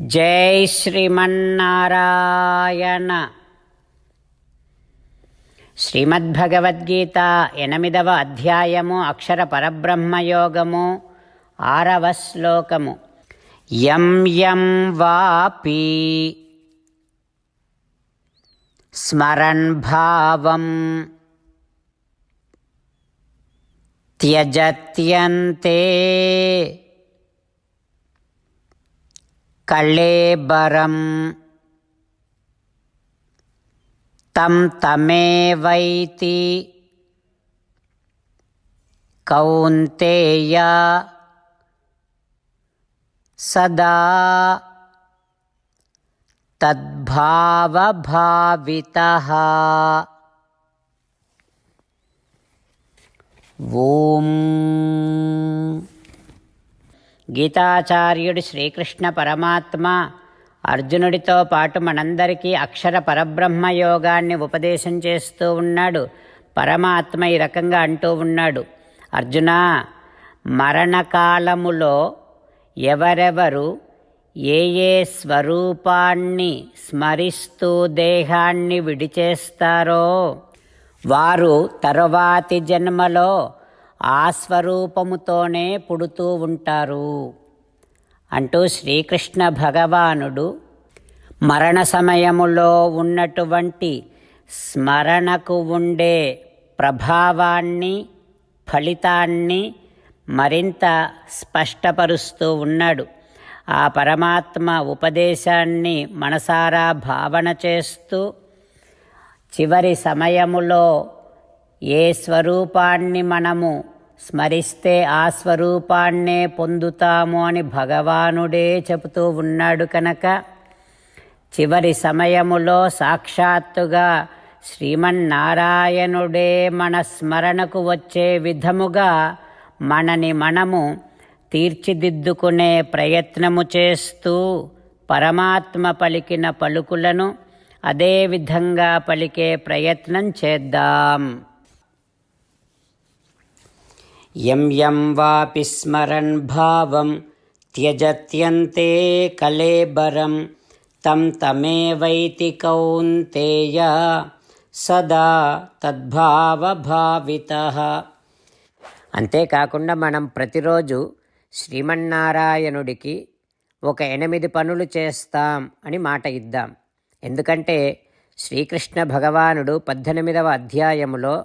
జై శ్రీమన్నారాయణ. శ్రీమద్భగవద్గీత ఎనిమిదవ అధ్యాయము అక్షర పరబ్రహ్మయోగము ఆరవ శ్లోకము. యం యం వాపి స్మరణ్ భావం త్యజత్యంతే कळेबरम् तं तमेवैति। कौन्तेय सदा तद्भावभावितः। ॐ గీతాచార్యుడు శ్రీకృష్ణ పరమాత్మ అర్జునుడితో పాటు మనందరికీ అక్షర పరబ్రహ్మ యోగాన్ని ఉపదేశం చేస్తూ ఉన్నాడు. పరమాత్మ ఈ రకంగా అంటూ ఉన్నాడు. అర్జున మరణకాలములో ఎవరెవరు ఏ ఏ స్వరూపాన్ని స్మరిస్తూ దేహాన్ని విడిచేస్తారో వారు తరువాతి జన్మలో ఆ స్వరూపముతోనే పుడుతూ ఉంటారు. అంటూ శ్రీకృష్ణ భగవానుడు మరణ సమయములో ఉన్నటువంటి స్మరణకు ఉండే ప్రభావాన్ని ఫలితాన్ని మరింత స్పష్టపరుస్తూ ఉన్నాడు. ఆ పరమాత్మ ఉపదేశాన్ని మనసారా భావన చేస్తూ చివరి సమయములో ఏ స్వరూపాన్ని మనము స్మరిస్తే ఆ స్వరూపాన్నే పొందుతాము అని భగవానుడే చెబుతూ ఉన్నాడు కనుక చివరి సమయములో సాక్షాత్తుగా శ్రీమన్నారాయణుడే మన స్మరణకు వచ్చే విధముగా మనని మనము తీర్చిదిద్దుకునే ప్రయత్నము చేస్తూ పరమాత్మ పలికిన పలుకులను అదే విధంగా పలికే ప్రయత్నం చేద్దాం. యం యం వాపి స్మరన్ భావం త్యజత్యంతే కలేబరం తం తమేవైతి కౌంతేయ సదా తద్భావభావిత. అంతేకాకుండా మనం ప్రతిరోజు శ్రీమన్నారాయణుడికి ఒక ఎనిమిది పనులు చేస్తాం అని మాట ఇద్దాం. ఎందుకంటే శ్రీకృష్ణ భగవానుడు పద్దెనిమిదవ అధ్యాయములో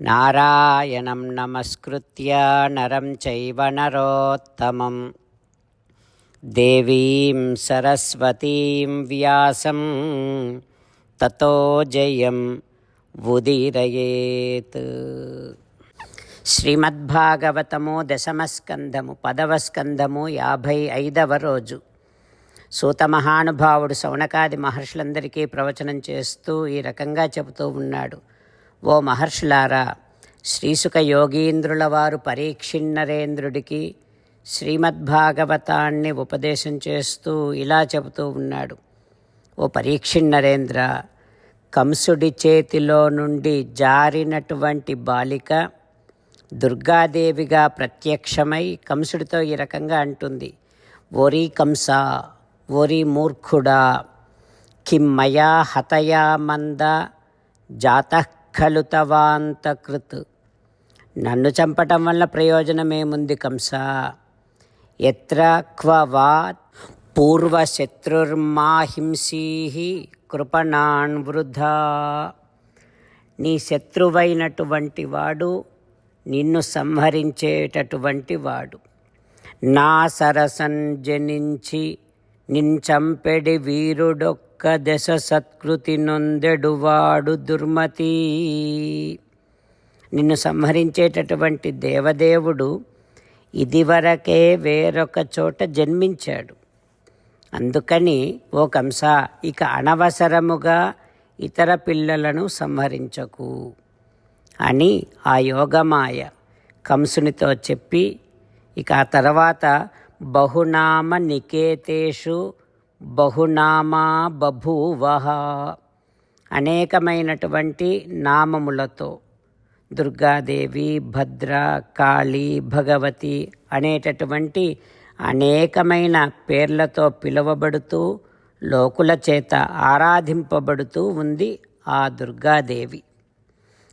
నారాయణం నమస్కృత్య నరం చైవ నరోత్తమం. దేవీం సరస్వతీం వ్యాసం. తతో జయం ఉదీరయేత్. శ్రీమద్భాగవతము దశమస్కంధము పదవ స్కంధము యాభై ఐదవ రోజు. సూత మహానుభావుడు సౌనకాది మహర్షులందరికీ ప్రవచనం చేస్తూ ఈ రకంగా చెబుతూ ఉన్నాడు. ఓ మహర్షులారా శ్రీసుక యోగీంద్రుల వారు పరీక్షిన్నరేంద్రుడికి శ్రీమద్భాగవతాన్ని ఉపదేశం చేస్తూ ఇలా చెబుతూ ఉన్నాడు. ఓ పరీక్షిన్నరేంద్ర కంసుడి చేతిలో నుండి జారినటువంటి బాలిక దుర్గాదేవిగా ప్రత్యక్షమై కంసుడితో ఈ రకంగా అంటుంది. ఓరీ కంస ఓరీ మూర్ఖుడా కిం మయా హతయా మంద జాతః ఖలు తవాంతకృత్ నన్ను చంపటం వల్ల ప్రయోజనమేముంది కంస? ఎత్ర క్వ వా పూర్వశత్రుర్మాహింసీ కృపణాన్ వృధా. నీ శత్రువైనటువంటి వాడు నిన్ను సంహరించేటటువంటి వాడు నా సరసన్ జనించి నించంపెడి వీరుడొక్క దశ సత్కృతి నొందెడువాడు దుర్మతి. నిన్ను సంహరించేటటువంటి దేవదేవుడు ఇదివరకే వేరొక చోట జన్మించాడు. అందుకని ఓ కంస ఇక అనవసరముగా ఇతర పిల్లలను సంహరించకు అని ఆ యోగమాయ కంసునితో చెప్పి ఇక ఆ తర్వాత బహునామ నికేతేషు బహునామా బభూవ. అనేకమైనటువంటి నామములతో దుర్గాదేవి భద్ర కాళీ భగవతి అనేటటువంటి అనేకమైన పేర్లతో పిలువబడుతూ లోకుల చేత ఆరాధింపబడుతూ ఉంది ఆ దుర్గాదేవి.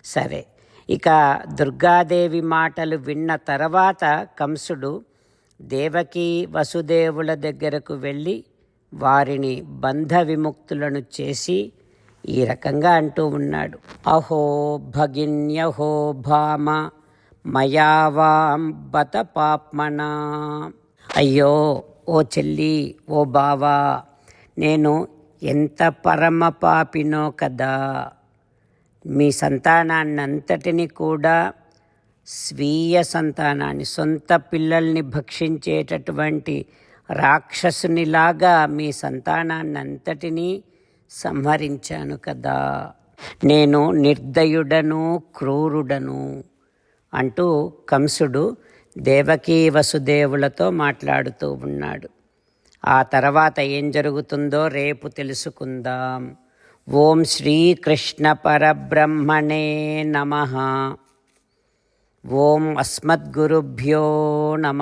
సరే ఇక దుర్గాదేవి మాటలు విన్న తర్వాత కంసుడు దేవకి వసుదేవుల దగ్గరకు వెళ్ళి వారిని బంధ విముక్తులను చేసి ఈ రకంగా అంటూ ఉన్నాడు. అహో భగిన్యహో భామ మయావాం బత పాప్మనా. అయ్యో ఓ చెల్లి ఓ బావా నేను ఎంత పరమ పాపినో కదా. మీ సంతానాన్నంతటిని కూడా స్వీయ సంతానాన్ని సొంత పిల్లల్ని భక్షించేటటువంటి రాక్షసునిలాగా మీ సంతానాన్నంతటినీ సంహరించాను కదా. నేను నిర్దయుడను క్రూరుడను అంటూ కంసుడు దేవకీ వసుదేవులతో మాట్లాడుతూ ఉన్నాడు. ఆ తర్వాత ఏం జరుగుతుందో రేపు తెలుసుకుందాం. ఓం శ్రీకృష్ణ పరబ్రహ్మణే నమ. ఓం అస్మద్గురుభ్యో నమ.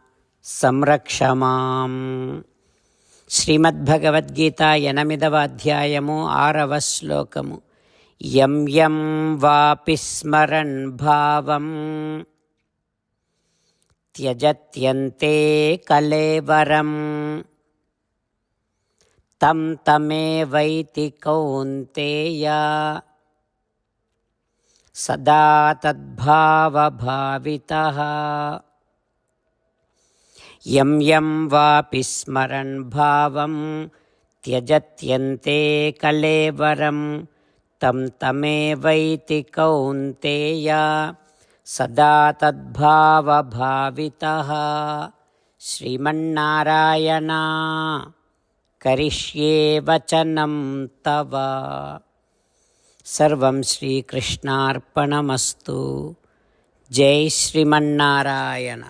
సంరక్ష మాం శ్రీమద్భగవద్గీత ఎనిమిదవ అధ్యాయము ఆరవ శ్లోకము. యం యం వాపి స్మరణ్ భావం. త్యజత్యంతే కలేవరం తం తమే వైతి కౌంతేయ. సదా తద్భావభావితः. యం యం వాపి స్మరన్ భావం త్యజత్యంతే కలేవరం తం తమేవైతి కౌంతేయ సదా తద్భావభావితः శ్రీమన్నారాయణ కరిష్యే వచనం తవ. సర్వం శ్రీకృష్ణార్పణమస్తు. జై శ్రీమన్నారాయణ.